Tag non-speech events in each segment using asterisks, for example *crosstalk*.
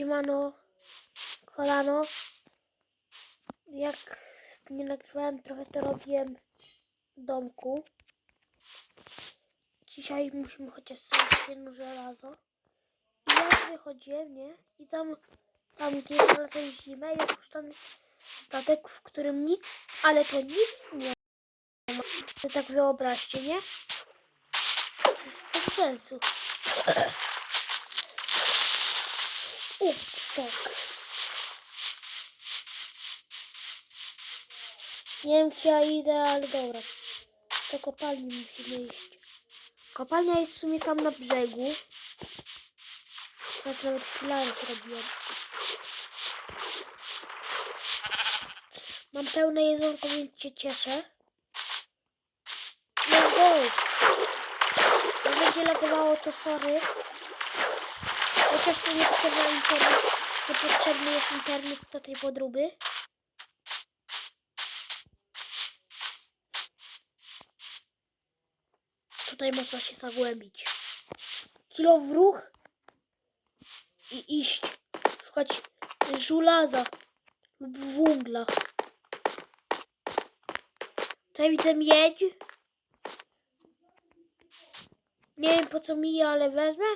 Siemano, kolano. Jak nie nagrywałem, trochę to robiłem w domku. Dzisiaj musimy chociaż sobie jedno żelazo. I ja sobie chodziłem, nie? I tam, tam gdzie znalazłem zimę, jest puszczany statek, w którym nic, ale to nic nie ma. Tak wyobraźcie, nie? To jest bez sensu. *clears throat* Ups, tak. Nie wiem, gdzie ja idę, ale dobra. Do kopalni musimy iść. Kopalnia jest w sumie tam na brzegu. Teraz nawet filary zrobiłem. Mam pełne jedzonko, więc się cieszę. Let's go! Jak będzie lagowało, to sorry. Chociaż to nie potrzebny internet, niepotrzebny jest internet do tej podróby. Tutaj można się zagłębić. Kilo w ruch i iść szukać żulaza lub węgla. Tutaj widzę miedź. Nie wiem po co mi, ale wezmę.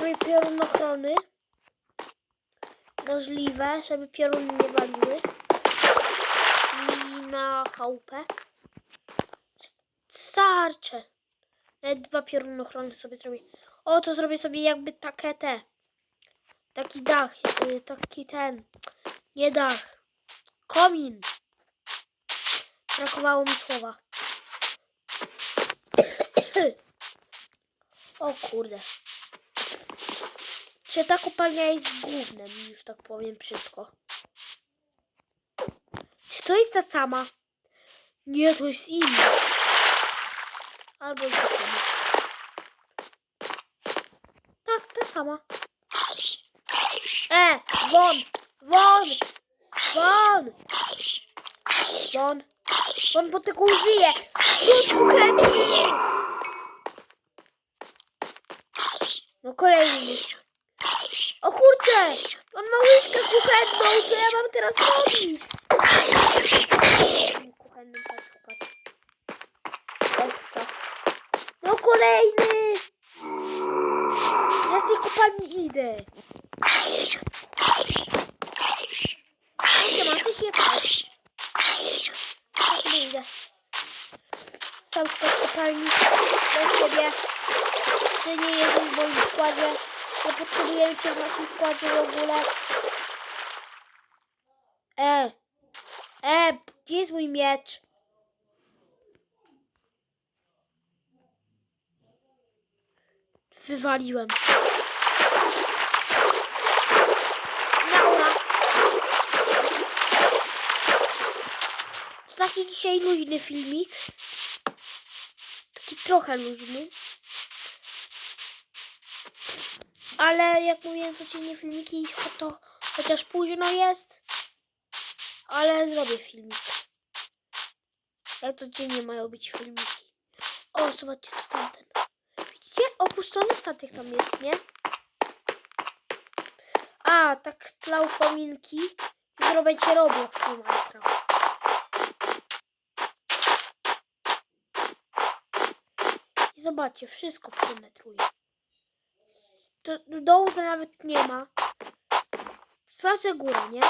Zrobię piorun ochrony. Możliwe, żeby pioruny nie waliły. I na chałupę. Starcze. Nawet dwa pioruny ochrony sobie zrobię. O, to zrobię sobie jakby takie te. Taki dach. Taki ten. Nie dach. Komin. Brakowało mi słowa. *coughs* O kurde. Czy ta kopalnia jest głównym, już tak powiem wszystko. Czy to jest ta sama? Nie, to jest inna. Albo i ta sama. Tak, ta sama. E, won! Won! Won! Won! Won, bo! Już kuchenny! No kolejny już. O kurczę! On ma łyżkę kuchenną, co ja mam teraz robić? Kuchennym zaszukać. Essa. No kolejny! Ja z tej kopalni idę. No ma, ty się patrz. Ja sobie idę. Sam szukać kopalni. Do siebie. Ty nie jesteś w moim składzie. Cię w naszym składzie w ogóle. E! E! Gdzie jest mój miecz? Wywaliłem. To taki dzisiaj luźny filmik. Taki trochę luźny. Ale jak mówiłem, codziennie filmiki, to chociaż późno jest, ale zrobię filmik. Jak codziennie mają być filmiki. O, zobaczcie, to tamten. Widzicie? Opuszczony statek tam jest, nie? A, tak tlał pominki. Jutro będzie Roblox nie Minecraft. I zobaczcie, wszystko przemetruje. To dołu to nawet nie ma. Sprawdzę górę, nie?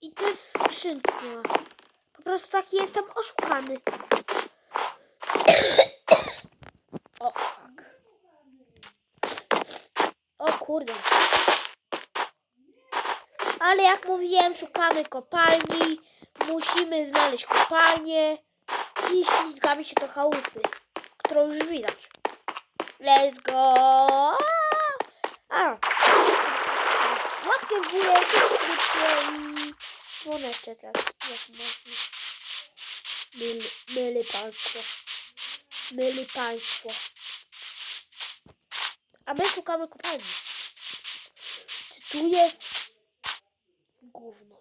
I to jest skrzynki nie ma. Po prostu taki jestem oszukany. O, fuck. O kurde. Ale jak mówiłem, szukamy kopalni. Musimy znaleźć kopalnię. I ślizgamy się do chałupy, którą już widać. Let's go! A! Łapkę w górę, subskrypcję i dzwoneczek jak, jak można. Myli, myli państwo. Myli państwo. A my szukamy kopalni. Czy tu jest gówno?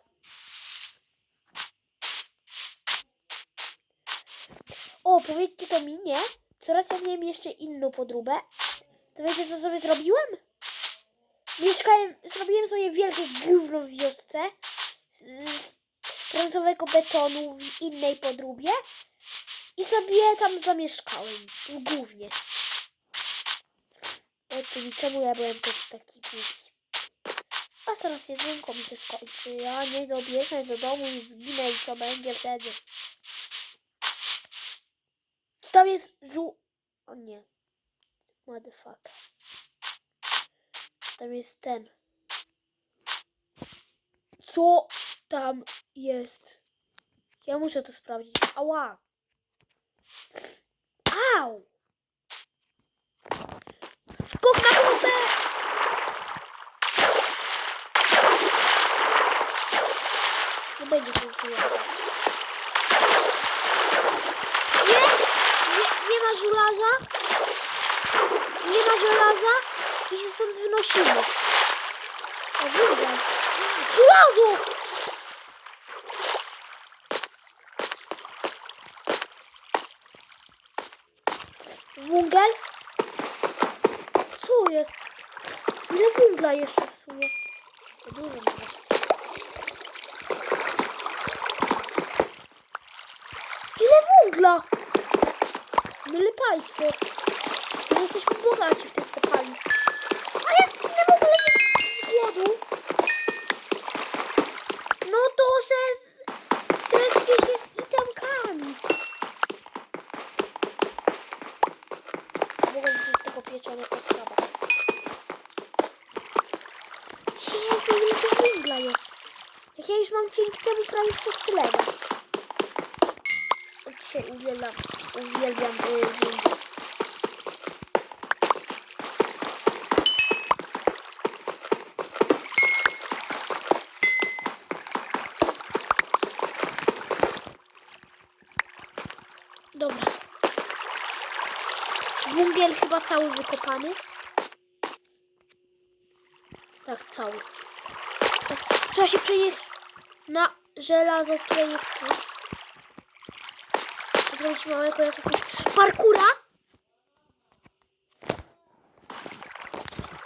O, powiedzcie to mi, nie? Coraz ja miałem jeszcze inną podróbę. To wiecie, co sobie zrobiłem? Mieszka Mieszkałem, zrobiłem sobie wielkie gówno w wiosce z brązowego betonu w innej podróbie i sobie tam zamieszkałem głównie. O czyli czemu ja byłem też taki głupi? A teraz jedzonko mi się skończy. Ja nie dobiegnę do domu i zginę i co będzie wtedy? Tam jest żół... O nie. Motherfucker. Tam jest ten. Co tam jest? Ja muszę to sprawdzić. Ała. Au. Skok na bombę! Nie będzie żulaza. Nie! Nie, nie ma żulaza! Nie ma żelaza! I się stąd wynosimy. O, wyjdę. Żelazo! Węgiel? Co jest? Ile węgla jeszcze w sumie? Dużo masz. Ile węgla? Myle państwo. My jesteśmy bogaci w tej kopalni. A jak nie w ogóle nie z głodu? No to se, se się z itemkami. Mogę być tego pieczonego schaba. Jezu, ile tu węgla jest. Jak ja już mam dzięki temu prawie wszystko tyle. Dzisiaj uwielbiam, uwielbiam y, węgiel. Dobra. Węgiel chyba cały wykopany. Tak, cały. Tak, trzeba się przenieść na żelazo, które jest tu. Zrobić małego jakiegoś parkura.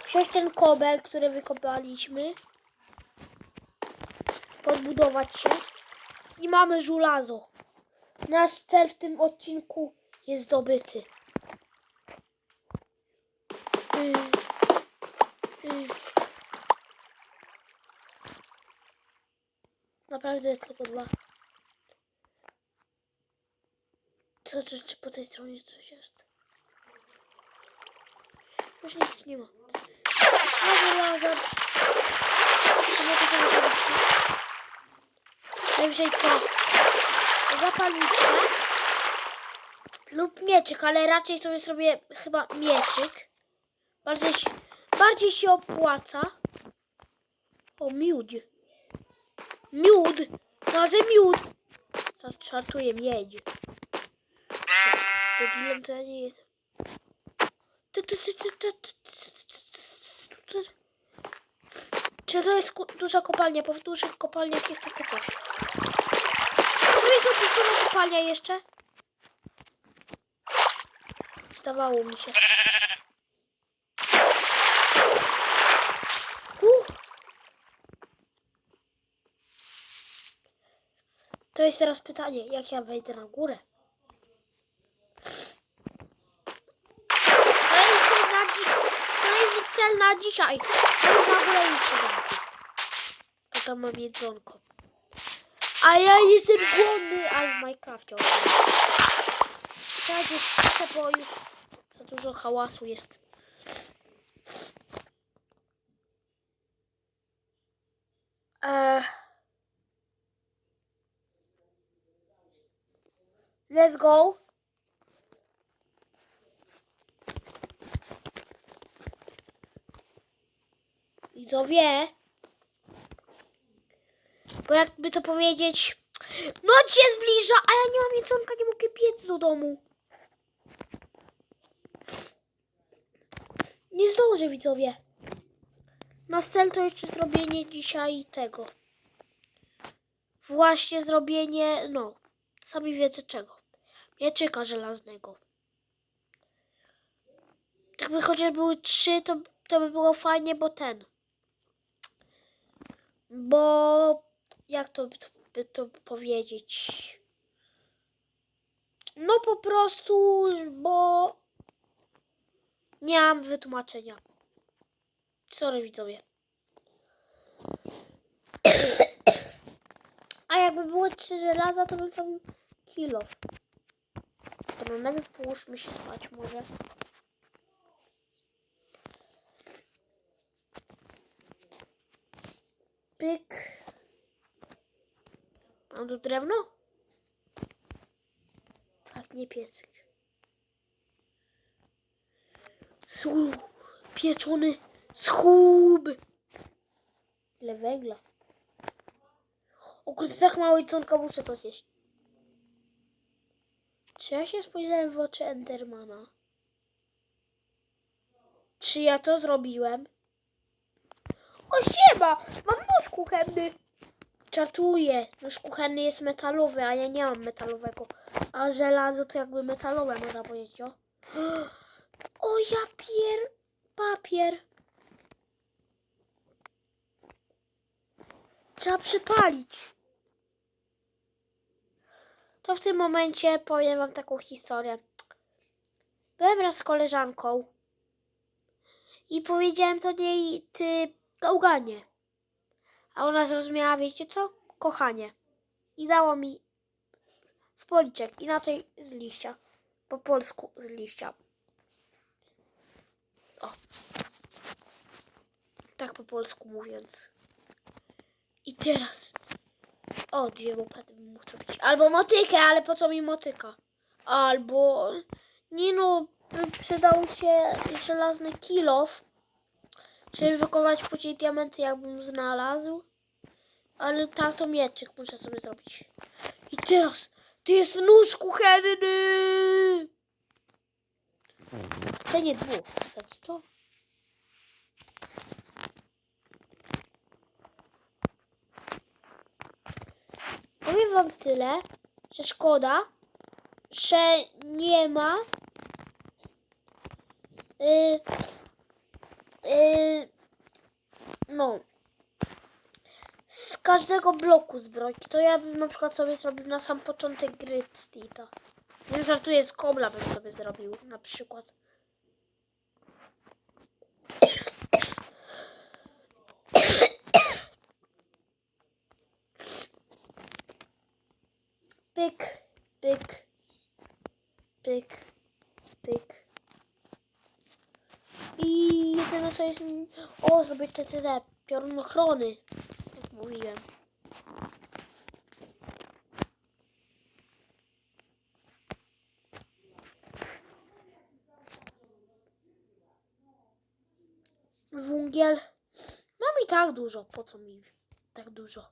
Wziąć ten kobel, który wykopaliśmy. Podbudować się. I mamy żulazo. Nasz cel w tym odcinku jest zdobyty. Y, y. Naprawdę tylko dwa. Co, czy, po tej stronie coś jest? Już nic nie ma. Co mogę teraz zrobić? Najwyżej co? Zapalniczkę lub mieczyk, ale raczej sobie zrobię chyba mieczyk. Bardziej, bardziej się opłaca. O, miód. Miód! Znalazłem miód! Zaczartuję miedź. Debilem to ja nie jestem. Czy to jest duża kopalnia? Bo w dużych kopalniach jest takie coś. To jest opuszczona kopalnia jeszcze? Zdawało mi się. Uh. To jest teraz pytanie, jak ja wejdę na górę? Kolejny cel na, dzi- kolejny na dzisiaj. Ja już na górę nie chcę zamku. To tam mam jedzonko. A ja jestem głodny, ale w Minecrafcie. Teraz już chcę, bo już za dużo hałasu jest. Eee. Let's go. Widzowie. Bo jakby to powiedzieć, noc się zbliża, a ja nie mam jedzonka, nie mogę biec do domu. Nie zdążę, widzowie. Na cel to jeszcze zrobienie dzisiaj tego. Właśnie zrobienie, no, sami wiecie czego. Mieczyka żelaznego. Jakby chociaż były trzy, to, to by było fajnie, bo ten. Bo jak to by to, powiedzieć? No po prostu, bo nie mam wytłumaczenia. Sorry widzowie. A jakby było trzy żelaza, to bym tam kilof. To najpierw połóżmy się spać może. Pyk. Mam tu drewno? Tak, nie piecyk. Sól pieczony schub. Ile węgla. O kurde, tak mało jedzonka, muszę to zjeść. Czy ja się spojrzałem w oczy Endermana? Czy ja to zrobiłem? O siema! Mam nóż kuchenny! Czatuję. Nóż kuchenny jest metalowy, a ja nie mam metalowego. A żelazo to jakby metalowe, można powiedzieć, o. *gasps* O ja pier... papier. Trzeba przypalić. To w tym momencie powiem wam taką historię. Byłem raz z koleżanką i powiedziałem to niej ty gałganie. A ona zrozumiała, wiecie co? Kochanie. I dała mi w policzek, inaczej z liścia. Po polsku z liścia. O. Tak po polsku mówiąc. I teraz. O, dwie łopady bym mógł zrobić. Albo motykę, ale po co mi motyka? Albo. Nie no, by przydał się żelazny kilof. Żeby wykonać później diamenty, jakbym znalazł. Ale tak to mieczyk muszę sobie zrobić. I teraz. To jest nóż kuchenny! Chcę nie dwóch, więc to. Powiem wam tyle, że szkoda, że nie ma y, y, no z każdego bloku zbrojki. To ja bym na przykład sobie zrobił na sam początek gry Stita. Nie żartuję, z kobla bym sobie zrobił na przykład. Pyk, pyk, pyk, pyk. I jedyne co jest... O, zrobię te, te, jak mówiłem. Wungiel. Mam i tak dużo. Po co mi tak dużo?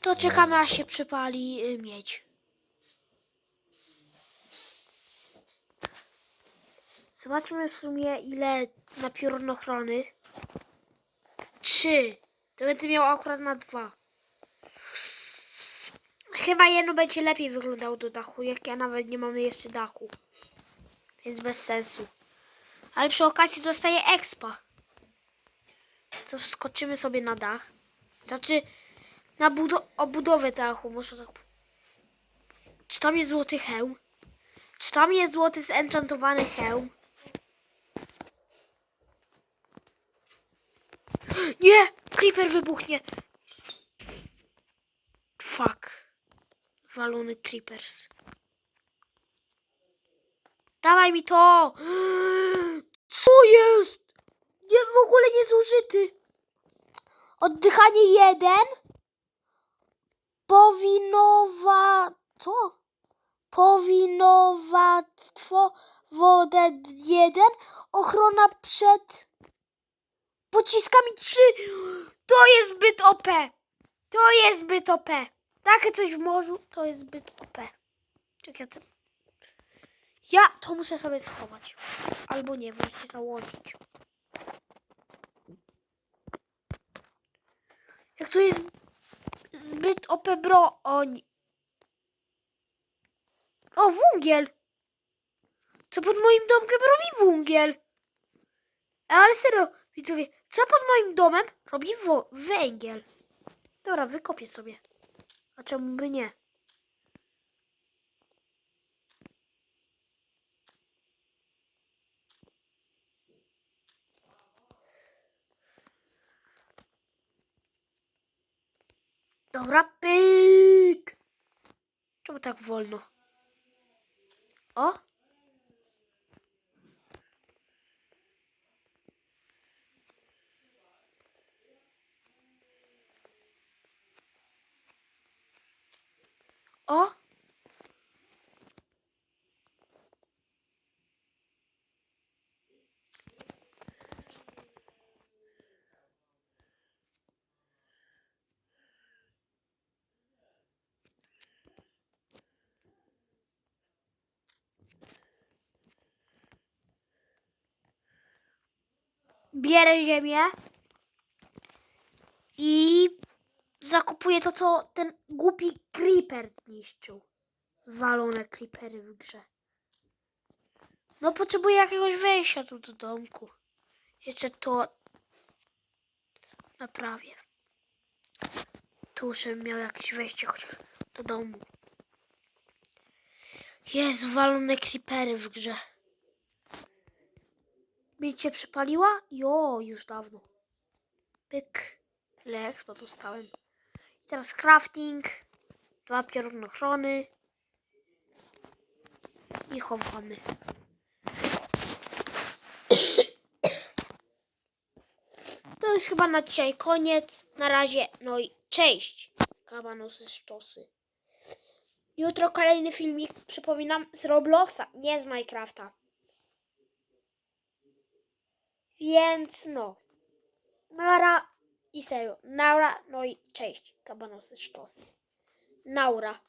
To czekamy aż się przypali y, miedź. Zobaczmy w sumie ile na piorunochrony. Trzy. To będę miał akurat na dwa. Chyba jedno będzie lepiej wyglądało do dachu, jak ja nawet nie mam jeszcze dachu. Więc bez sensu. Ale przy okazji dostaję expa. To skoczymy sobie na dach. Znaczy na budo- obudowę dachu, może tak. Czy tam jest złoty hełm? Czy tam jest złoty zenchantowany hełm? Nie! Creeper wybuchnie! Fuck. Walony creepers. Dawaj mi to! Co jest? Nie, w ogóle nie zużyty. Oddychanie jeden. Powinowa... Co? Powinowactwo wodę jeden. Ochrona przed pociskami trzy. To jest zbyt OP. To jest zbyt OP. Takie coś w morzu to jest zbyt OP. Czekaj, ja, ja to muszę sobie schować. Albo nie, muszę założyć. Jak to jest zbyt OP broń. O, węgiel. Co pod moim domkiem robi węgiel? Ale serio, widzowie, co pod moim domem robi węgiel? Dobra, wykopię sobie. A czemu by nie? Dobra, pyk! Czemu tak wolno? O! O! Bierę ziemię i zakupuję to, co ten głupi creeper niszczył. Walone creepery w grze. No potrzebuję jakiegoś wejścia tu do domku. Jeszcze to naprawię. Tu, żebym miał jakieś wejście chociaż do domu. Jest walone creepery w grze. Mi cię przypaliła? Jo, już dawno. Pyk. Lech, to dostałem. Teraz crafting. Dwa piorunochrony. I chowamy. *coughs* To już chyba na dzisiaj koniec. Na razie, no i cześć. Kabanosy szczosy. Jutro kolejny filmik, przypominam, z Robloxa, nie z Minecrafta. Więc no. Nara i serio. Naura, no i cześć. Kabanosy szczosy. Naura.